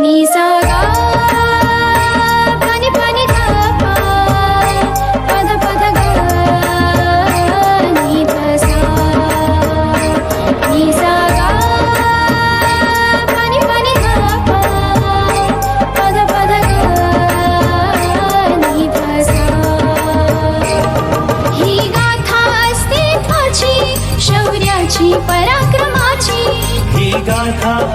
नि सा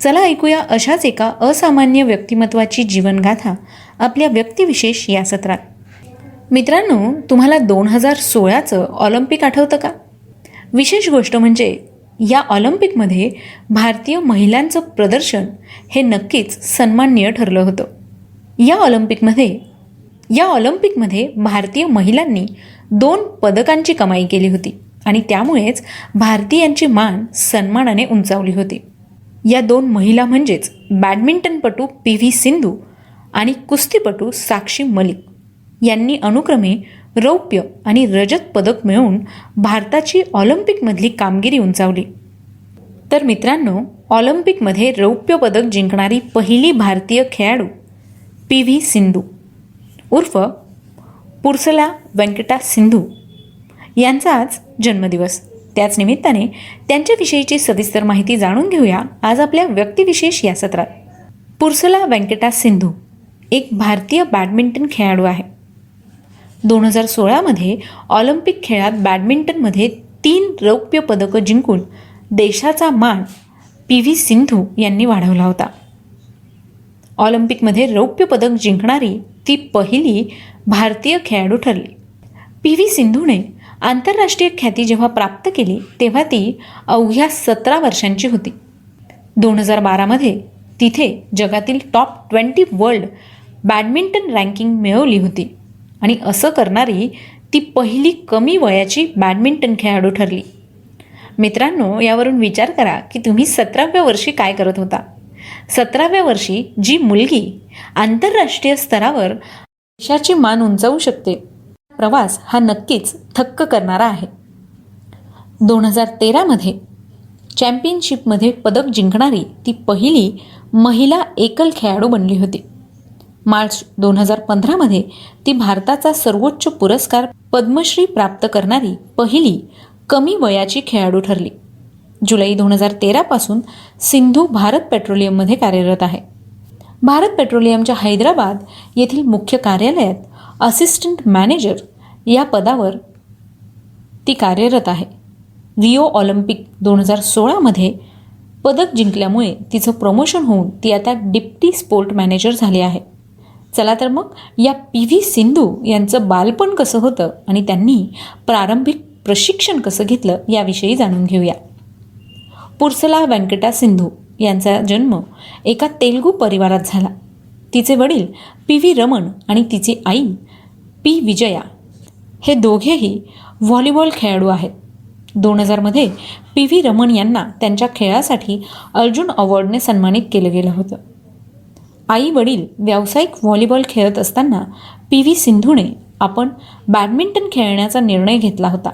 चला ऐकूया अशाच एका असामान्य व्यक्तिमत्वाची जीवनगाथा आपल्या व्यक्तिविशेष या सत्रात. मित्रांनो तुम्हाला दोन हजार सोळाचं ऑलिम्पिक आठवतं का? विशेष गोष्ट म्हणजे या ऑलिम्पिकमध्ये भारतीय महिलांचं प्रदर्शन हे नक्कीच सन्माननीय ठरलं होतं. या ऑलिम्पिकमध्ये या ऑलिम्पिकमध्ये भारतीय महिलांनी दोन पदकांची कमाई केली होती आणि त्यामुळेच भारतीयांची मान सन्मानाने उंचावली होती. या दोन महिला म्हणजेच बॅडमिंटनपटू पी व्ही सिंधू आणि कुस्तीपटू साक्षी मलिक यांनी अनुक्रमे रौप्य आणि रजत पदक मिळवून भारताची ऑलिम्पिकमधली कामगिरी उंचावली. तर मित्रांनो ऑलिम्पिकमध्ये रौप्य पदक जिंकणारी पहिली भारतीय खेळाडू पी व्ही सिंधू. उर्फ पुरसला व्यंकटा सिंधू. यांचा आज जन्मदिवस. त्याच निमित्ताने त्यांच्याविषयीची सविस्तर माहिती जाणून घेऊया आज आपल्या व्यक्तिविशेष या सत्रात. पुरसला व्यंकटा सिंधू एक भारतीय बॅडमिंटन खेळाडू आहे. दोन हजार सोळामध्ये ऑलिम्पिक खेळात बॅडमिंटनमध्ये तीन रौप्य पदकं जिंकून देशाचा मान पी व्ही सिंधू यांनी वाढवला होता. ऑलिम्पिकमध्ये रौप्य पदक जिंकणारी ती पहिली भारतीय खेळाडू ठरली. पी व्ही सिंधूने आंतरराष्ट्रीय ख्याती जेव्हा प्राप्त केली तेव्हा ती अवघ्या सतरा वर्षांची होती. दोन हजार बारामध्ये तिथे जगातील top twenty world badminton ranking मिळवली होती आणि असं करणारी ती पहिली कमी वयाची बॅडमिंटन खेळाडू ठरली. मित्रांनो यावरून विचार करा की तुम्ही सतराव्या वर्षी काय करत होता? सतराव्या वर्षी जी मुलगी आंतरराष्ट्रीय स्तरावर देशाची मान उंचावू शकते प्रवास हा नक्कीच थक्क करणारा आहे. दोन हजार तेरामध्ये चॅम्पियनशिपमध्ये पदक जिंकणारी ती पहिली महिला एकल खेळाडू बनली होती. मार्च दोन हजार पंधरामध्ये ती भारताचा सर्वोच्च पुरस्कार पद्मश्री प्राप्त करणारी पहिली कमी वयाची खेळाडू ठरली. जुलै दोन हजार तेरापासून सिंधू भारत पेट्रोलियममध्ये कार्यरत आहे. भारत पेट्रोलियमच्या हैदराबाद येथील मुख्य कार्यालयात असिस्टंट मॅनेजर या पदावर ती कार्यरत आहे. रिओ ऑलिम्पिक दोन हजार सोळामध्ये पदक जिंकल्यामुळे तिचं प्रमोशन होऊन ती आता डिप्टी स्पोर्ट मॅनेजर झाली आहे. चला तर मग या पी व्ही सिंधू यांचं बालपण कसं होतं आणि त्यांनी प्रारंभिक प्रशिक्षण कसं घेतलं याविषयी जाणून घेऊया. पुरसला व्यंकटा सिंधू यांचा जन्म एका तेलगू परिवारात झाला. तिचे वडील पी व्ही रमण आणि तिची आई पी विजया हे दोघेही व्हॉलीबॉल खेळाडू आहेत. दोन हजारमध्ये पी व्ही रमण यांना त्यांच्या खेळासाठी अर्जुन अवॉर्डने सन्मानित केलं गेलं होतं. आई वडील व्यावसायिक व्हॉलीबॉल खेळत असताना पी व्ही सिंधूने आपण बॅडमिंटन खेळण्याचा निर्णय घेतला होता.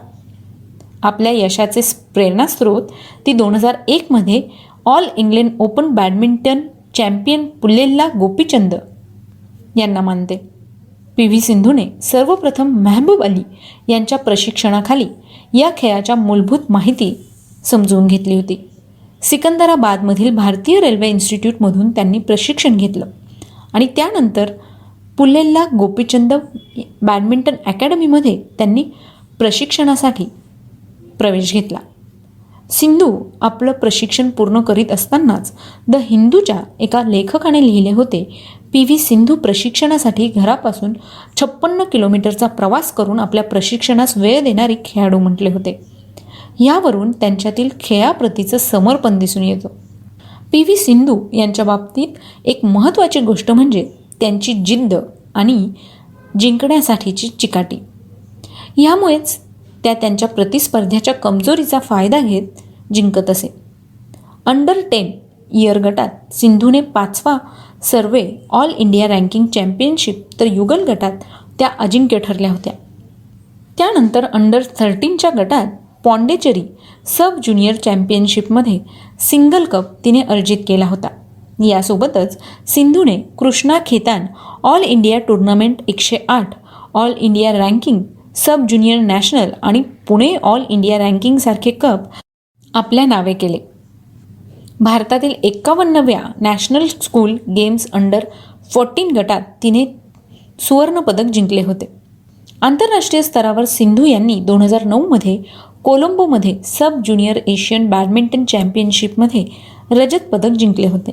आपल्या यशाचे प्रेरणास्रोत ती दोन हजार एकमध्ये All England Open badminton champion Pullela Gopichand यांना मानते. पी व्ही सिंधूने सर्वप्रथम मेहबूब अली यांच्या प्रशिक्षणाखाली या खेळाच्या मूलभूत माहिती समजून घेतली होती. सिकंदराबादमधील भारतीय रेल्वे इन्स्टिट्यूटमधून त्यांनी प्रशिक्षण घेतलं आणि त्यानंतर पुल्लेल्ला गोपीचंद बॅडमिंटन अकॅडमीमध्ये त्यांनी प्रशिक्षणासाठी प्रवेश घेतला. सिंधू आपलं प्रशिक्षण पूर्ण करीत असतानाच द हिंदूच्या एका लेखकाने लिहिले होते पी. व्ही. सिंधू प्रशिक्षणासाठी घरापासून छप्पन्न किलोमीटरचा प्रवास करून आपल्या प्रशिक्षणास वेळ देणारी खेळाडू म्हटले होते. यावरून त्यांच्यातील खेळाप्रतीचं समर्पण दिसून येतं. पी. व्ही. सिंधू यांच्या बाबतीत एक महत्त्वाची गोष्ट म्हणजे त्यांची जिद्द आणि जिंकण्यासाठीची चिकाटी. यामुळेच त्या त्यांच्या प्रतिस्पर्ध्याच्या कमजोरीचा फायदा घेत जिंकत असे. अंडर टेन इयर गटात सिंधूने पाचवा Servo all India ranking championship तर युगल गटात त्या अजिंक्य ठरल्या होत्या. त्यानंतर अंडर थर्टीनच्या गटात पॉंडेचेरी सब ज्युनियर चॅम्पियनशिपमध्ये सिंगल कप तिने अर्जित केला होता. यासोबतच सिंधूने Krishna Khaitan all India tournament एकशे आठ all India ranking sub junior national आणि पुणे ऑल इंडिया रँकिंगसारखे कप आपल्या नावे केले. भारतातील एक्कावन्नव्या national school games under fourteen गटात तिने सुवर्णपदक जिंकले होते. आंतरराष्ट्रीय स्तरावर सिंधू यांनी दोन हजार नऊमध्ये कोलंबोमध्ये सब ज्युनियर एशियन बॅडमिंटन चॅम्पियनशिपमध्ये रजत पदक जिंकले होते.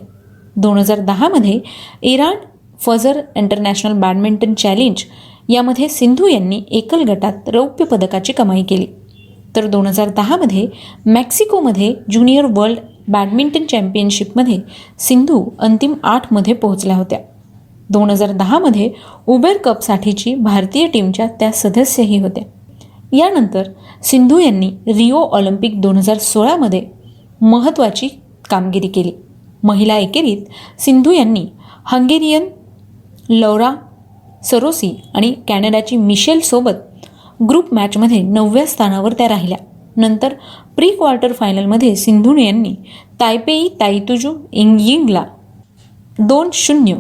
दोन हजार दहामध्ये इराण फजर इंटरनॅशनल बॅडमिंटन चॅलेंज यामध्ये सिंधू यांनी एकल गटात रौप्य पदकाची कमाई केली. तर दोन हजार दहामध्ये मेक्सिकोमध्ये ज्युनियर वर्ल्ड बॅडमिंटन चॅम्पियनशिपमध्ये सिंधू अंतिम आठमध्ये पोहोचल्या होत्या. दोन हजार दहामध्ये उबेर कपसाठीची भारतीय टीमच्या त्या सदस्यही होत्या. यानंतर सिंधू यांनी रिओ ऑलिम्पिक दोन हजार सोळामध्ये महत्त्वाची कामगिरी केली. महिला एकेरीत सिंधू यांनी हंगेरियन लौरा सरोसी आणि कॅनडाची मिशेलसोबत ग्रुप मॅचमध्ये नवव्या स्थानावर त्या राहिल्या. नंतर प्री क्वार्टर फायनलमध्ये सिंधू यांनी तायपेई ताईतुजू इंगिंगला दोन शून्य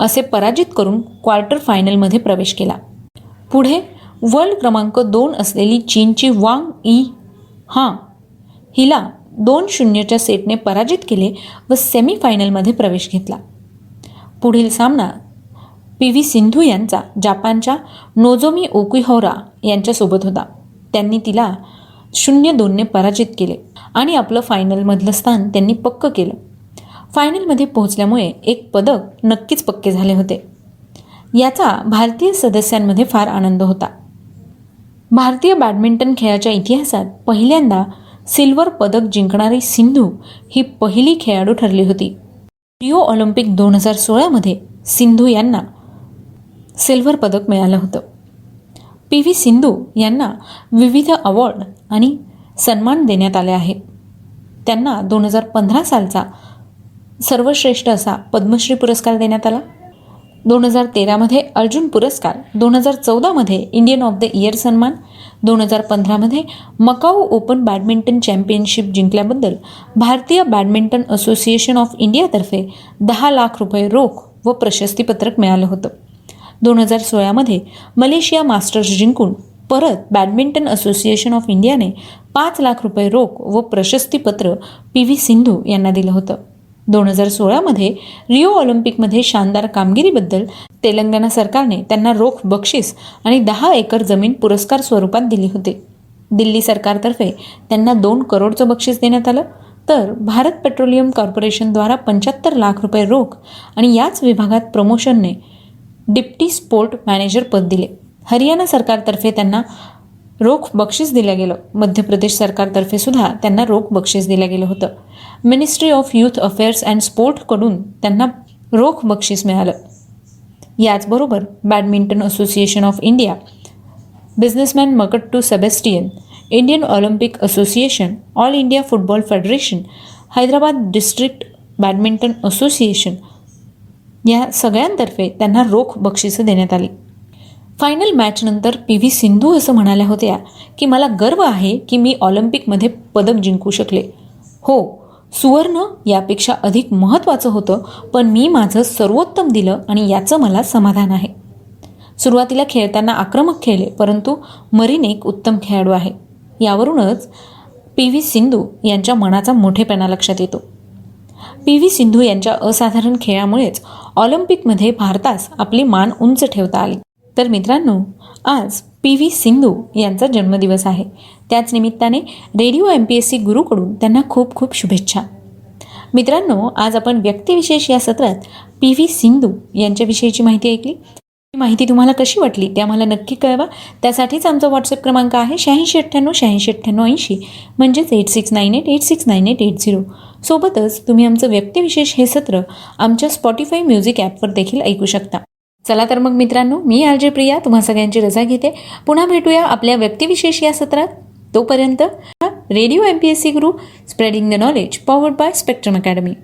असे पराजित करून क्वार्टर फायनलमध्ये प्रवेश केला. पुढे वर्ल्ड क्रमांक दोन असलेली चीनची वांग ई हां हिला दोन शून्यच्या सेटने पराजित केले व सेमीफायनलमध्ये प्रवेश घेतला. पुढील सामना पी व्ही सिंधू यांचा जापानच्या नोझोमी ओकुहोरा यांच्यासोबत होता. त्यांनी तिला शून्य दोनने पराजित केले आणि आपलं फायनलमधलं स्थान त्यांनी पक्क केलं. फायनलमध्ये पोहोचल्यामुळे एक पदक नक्कीच पक्के झाले होते. याचा भारतीय सदस्यांमध्ये फार आनंद होता. भारतीय बॅडमिंटन खेळाच्या इतिहासात पहिल्यांदा सिल्वर पदक जिंकणारी सिंधू ही पहिली खेळाडू ठरली होती. रिओ ऑलिम्पिक दोन हजार सोळामध्ये सिंधू यांना सिल्वर पदक मिळालं होतं. पी. व्ही. सिंधू यांना विविध अवॉर्ड आणि सन्मान देण्यात आले आहे. त्यांना दोन हजार पंधरा सालचा सर्वश्रेष्ठ असा पद्मश्री पुरस्कार देण्यात आला. दोन हजार तेरामध्ये अर्जुन पुरस्कार दोन हजार चौदामध्ये इंडियन ऑफ द इयर सन्मान दोन हजार पंधरामध्ये मकाऊ ओपन बॅडमिंटन चॅम्पियनशिप जिंकल्याबद्दल भारतीय बॅडमिंटन असोसिएशन ऑफ इंडियातर्फे दहा लाख रुपये रोख व प्रशस्तीपत्रक मिळालं होतं. दोन हजार सोळामध्ये मलेशिया मास्टर्स जिंकून परत बॅडमिंटन असोसिएशन ऑफ इंडियाने पाच लाख रुपये रोख व प्रशस्तीपत्र पी व्ही सिंधू यांना दिलं होतं. दोन हजार सोळामध्ये रिओ ऑलिम्पिकमध्ये शानदार कामगिरीबद्दल तेलंगणा सरकारने त्यांना रोख बक्षीस आणि दहा एकर जमीन पुरस्कार स्वरूपात दिली होती. दिल्ली सरकारतर्फे त्यांना दोन करोडचं बक्षीस देण्यात आलं. तर भारत पेट्रोलियम कॉर्पोरेशनद्वारा पंच्याहत्तर लाख रुपये रोख आणि याच विभागात प्रमोशनने डिप्टी स्पोर्ट मॅनेजर पद दिले. हरियाणा सरकारतर्फे त्यांना रोख बक्षीस दिलं गेलं. मध्य प्रदेश सरकारतर्फे सुद्धा त्यांना रोख बक्षीस दिलं गेलं होतं. Ministry of youth affairs and स्पोर्टकडून त्यांना रोख बक्षीस मिळालं. याचबरोबर badminton association of India businessman मकट्टू Sebastian Indian Olympic association all India football federation Hyderabad district badminton association या सगळ्यांतर्फे त्यांना रोख बक्षिसं देण्यात आली. फायनल मॅचनंतर पी व्ही सिंधू असं म्हणाल्या होत्या की मला गर्व आहे की मी ऑलिम्पिकमध्ये पदक जिंकू शकले. हो सुवर्ण यापेक्षा अधिक महत्त्वाचं होतं पण मी माझं सर्वोत्तम दिलं आणि याचं मला समाधान आहे. सुरुवातीला खेळताना आक्रमक खेळले परंतु मरीन एक उत्तम खेळाडू आहे. यावरूनच पी व्ही सिंधू यांच्या मनाचा मोठेपणा लक्षात येतो. पी व्ही सिंधू यांच्या असाधारण खेळामुळेच ऑलिम्पिकमध्ये भारतास आपली मान उंच ठेवता आली. तर मित्रांनो आज पी व्ही सिंधू यांचा जन्मदिवस आहे. त्याच निमित्ताने radio M P S C गुरुकडून त्यांना खूप खूप शुभेच्छा. मित्रांनो आज आपण व्यक्तिविशेष या सत्रात पी व्ही सिंधू यांच्याविषयीची माहिती ऐकली. ही माहिती तुम्हाला कशी वाटली ते आम्हाला नक्की कळवा. त्यासाठीच आमचा व्हॉट्सअप क्रमांक आहे शहाऐंशी अठ्ठ्याण्णव शहाऐंशी अठ्ठ्याण्णव ऐंशी. म्हणजेच eight six nine eight eight six nine eight eight zero सोबतच तुम्ही आमचं व्यक्तिविशेष हे सत्र आमच्या स्पॉटीफाय म्युझिक ॲपवर देखील ऐकू शकता. चला तर मग मित्रांनो मी आर जे प्रिया तुम्हा सगळ्यांची रजा घेते. पुन्हा भेटूया आपल्या व्यक्तिविशेष या सत्रात. तोपर्यंत radio M P S C Guru spreading the knowledge powered by spectrum academy